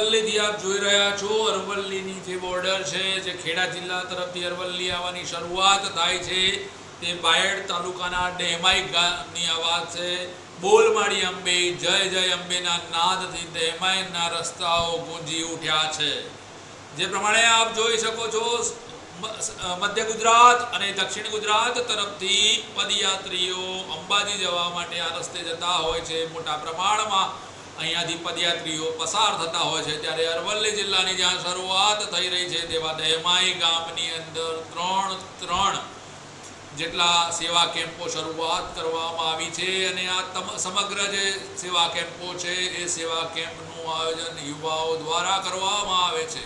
અરવલ્લીથી આપ જોઈ રહ્યા છો, અરવલ્લીની જે બોર્ડર છે, જે ખેડા જિલ્લા તરફથી અરવલ્લી આવવાની શરૂઆત થાય છે, તે બાયડ તાલુકાના ડેમાઈ ગામની આ વાત છે. બોલમાળી અંબે, જય જય અંબેના નાદથી ડેમાઈના રસ્તાઓ ગુંજી ઉઠ્યા છે. જે પ્રમાણે આપ જોઈ શકો છો મધ્ય ગુજરાત અને દક્ષિણ ગુજરાત તરફથી પદયાત્રીઓ અંબાજી જવા માટે આ રસ્તે જતા હોય છે. મોટા પ્રમાણમાં અહીંયાથી પદયાત્રીઓ પસાર થતા હોય છે ત્યારે અરવલ્લી જિલ્લાની જ્યાં શરૂઆત થઈ રહી છે તેવા દહેમાઈ ગામની અંદર ત્રણ ત્રણ જેટલા સેવા કેમ્પો શરૂઆત કરવામાં આવી છે અને આ સમગ્ર જે સેવા કેમ્પો છે એ સેવા કેમ્પનું આયોજન યુવાઓ દ્વારા કરવામાં આવે છે.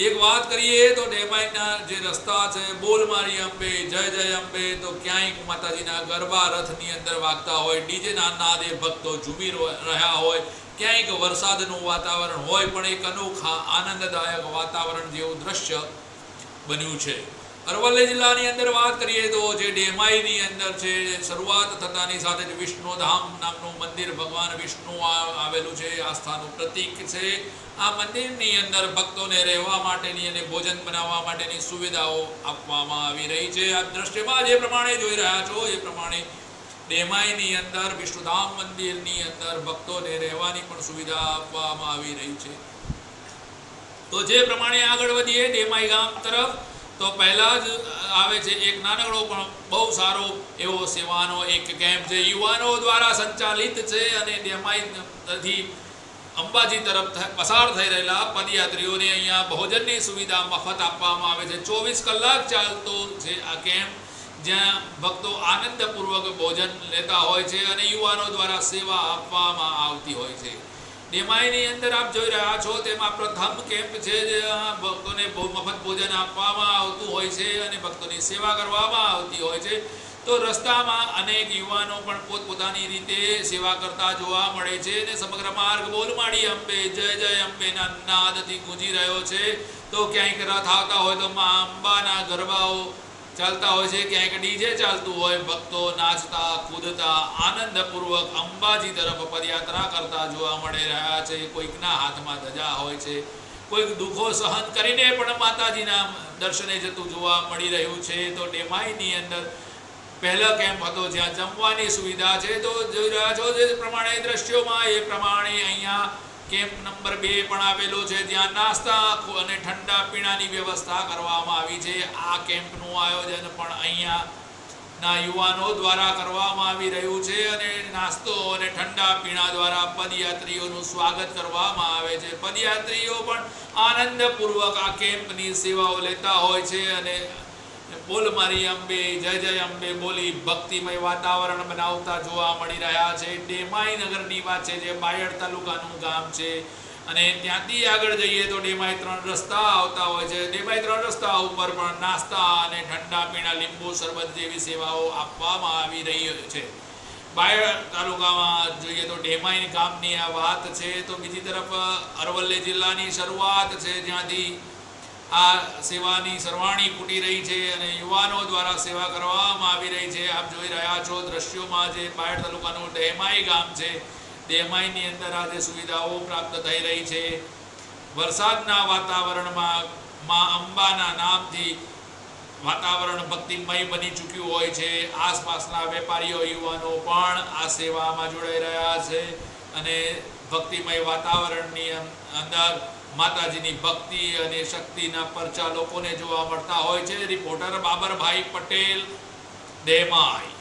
એક વાત કરીએ તો ડેમાઈના જે રસ્તા છે, બોલમારી અંબે, જય જય અંબે, તો ક્યાંય માતાજીના ગરબા રથની અંદર વાગતા હોય ડીજેના નાદે ભક્તો ઝૂમી રહ્યા હોય, ક્યાંક વરસાદનું વાતાવરણ હોય, પણ એક અનોખા, આનંદદાયક વાતાવરણ જેવું દ્રશ્ય બન્યું છે. અરવલ્લી જિલ્લાની અંદર વાત કરીએ તો જે ડેમાઈની અંદર છે શરૂઆત થતાની સાથે જ વિષ્ણુધામ નામનું મંદિર ભગવાન વિષ્ણુ આવેલું છે આસ્થાનું પ્રતીક છે. આ મંદિરની અંદર ભક્તોને રહેવા માટેની અને ભોજન બનાવવા માટેની સુવિધાઓ આપવામાં આવી રહી છે. આ દ્રષ્ટિમાં જે પ્રમાણે જોઈ રહ્યા છો, એ પ્રમાણે ડેમાઈની અંદર, વિષ્ણુધામ મંદિરની અંદર ભક્તોને રહેવાની પણ સુવિધા આપવામાં આવી રહી છે. તો જે પ્રમાણે આગળ વધીએ, ડેમાઈ ગામ તરફ. તો પહેલાં જ આવે છે, એક નાનકડો પણ બહુ સારો એવો સેવાનો એક કેમ્પ છે યુવાનો દ્વારા સંચાલિત છે અને ડેમાઈથી અંબાજી તરફ પસાર થઈ રહેલા પદયાત્રીઓને અહીંયા ભોજનની સુવિધા મફત આપવામાં આવે છે. ચોવીસ કલાક ચાલતો છે આ કેમ્પ જ્યાં ભક્તો આનંદપૂર્વક ભોજન લેતા હોય છે અને યુવાનો દ્વારા સેવા આપવામાં આવતી હોય છે. ડેમાઈની અંદર આપ જોઈ રહ્યા છો, તેમાં પ્રથમ કેમ્પ છે જે ભક્તોને મફત ભોજન આપવામાં આવતું હોય છે અને ભક્તોની સેવા કરવામાં આવતી હોય છે. તો રસ્તામાં અનેક યુવાનો પણ પોતપોતાની રીતે સેવા કરતા જોવા મળે છે અને સમગ્ર માર્ગ બોલમાળી અંબે, જય જય અંબેના નાદથી ગુંજી રહ્યો છે. તો ક્યાંક રથ આવતા હોય તો મા અંબાના ગરબાઓ ચાલતા હોય છે, ક્યાંક ડીજે ચાલતું હોય, ભક્તો નાચતા, કૂદતા, આનંદપૂર્વક અંબાજી તરફ પદયાત્રા કરતા જોવા મળી રહ્યા છે. કોઈકના હાથમાં ધજા હોય છે, કોઈક દુઃખો સહન કરીને પણ માતાજીના દર્શને જતું જોવા મળી રહ્યું છે. તો ડેમાઈની અંદર પહેલો કેમ્પ હતો, જ્યાં જમવાની સુવિધા છે. તો જોઈ રહ્યા છો, જે પ્રમાણે દ્રશ્યોમાં એ પ્રમાણે અહીંયા કેમ્પ નંબર બે પણ આવેલો છે, જ્યાં નાસ્તા અને ઠંડા પીણાની વ્યવસ્થા કરવામાં આવી છે. આ કેમ્પનું આયોજન પણ અહીંયા ના યુવાનો દ્વારા કરવામાં આવી રહ્યું છે અને નાસ્તો અને ઠંડા પીણા દ્વારા પદયાત્રીઓનું સ્વાગત કરવામાં આવે છે. પદયાત્રીઓ પણ આનંદપૂર્વક આ કેમ્પની સેવાઓ લેતા હોય છે અને બોલ મારી અંબે, જય જય અંબે, બોલી ભક્તિમય વાતાવરણ બનાવતા જોવા મળી રહ્યા છે. ડેમાઈ નગરની વાત છે, જે બાયડ તાલુકાનું ગામ છે. અને ત્યાંથી આગળ જઈએ તો ડેમાઈ ત્રણ રસ્તા આવતા હોય છે. ડેમાઈ ત્રણ રસ્તા ઉપર પણ નાસ્તા અને ઠંડા પીણા લીંબુ શરબત જેવી સેવાઓ આપવામાં આવી રહી છે. બાયડ તાલુકામાં જોઈએ તો ડેમાઈ ગામની આ વાત છે. તો બીજી તરફ અરવલ્લી જિલ્લાની શરૂઆત છે. જ્યાંથી આ સેવાની સરવાણી ફૂટી રહી છે અને યુવાનો દ્વારા સેવા કરવામાં આવી રહી છે. આપ જોઈ રહ્યા છો દ્રશ્યોમાં જે બાયડ તાલુકાનું ડેમાઈ ગામ છે. ડેમાઈની અંદર આજે સુવિધાઓ પ્રાપ્ત થઈ રહી છે. વરસાદના વાતાવરણમાં માં અંબાના નામથી વાતાવરણ ભક્તિમય બની ચૂક્યું હોય છે. આસપાસના વેપારીઓ, યુવાનો પણ આ સેવામાં જોડાઈ રહ્યા છે અને ભક્તિમય વાતાવરણની અંદર માતાજીની ભક્તિ અને શક્તિના પરચા લોકોને જોવા મળતા હોય છે. રિપોર્ટર બાબરભાઈ પટેલ ડેમાઈ.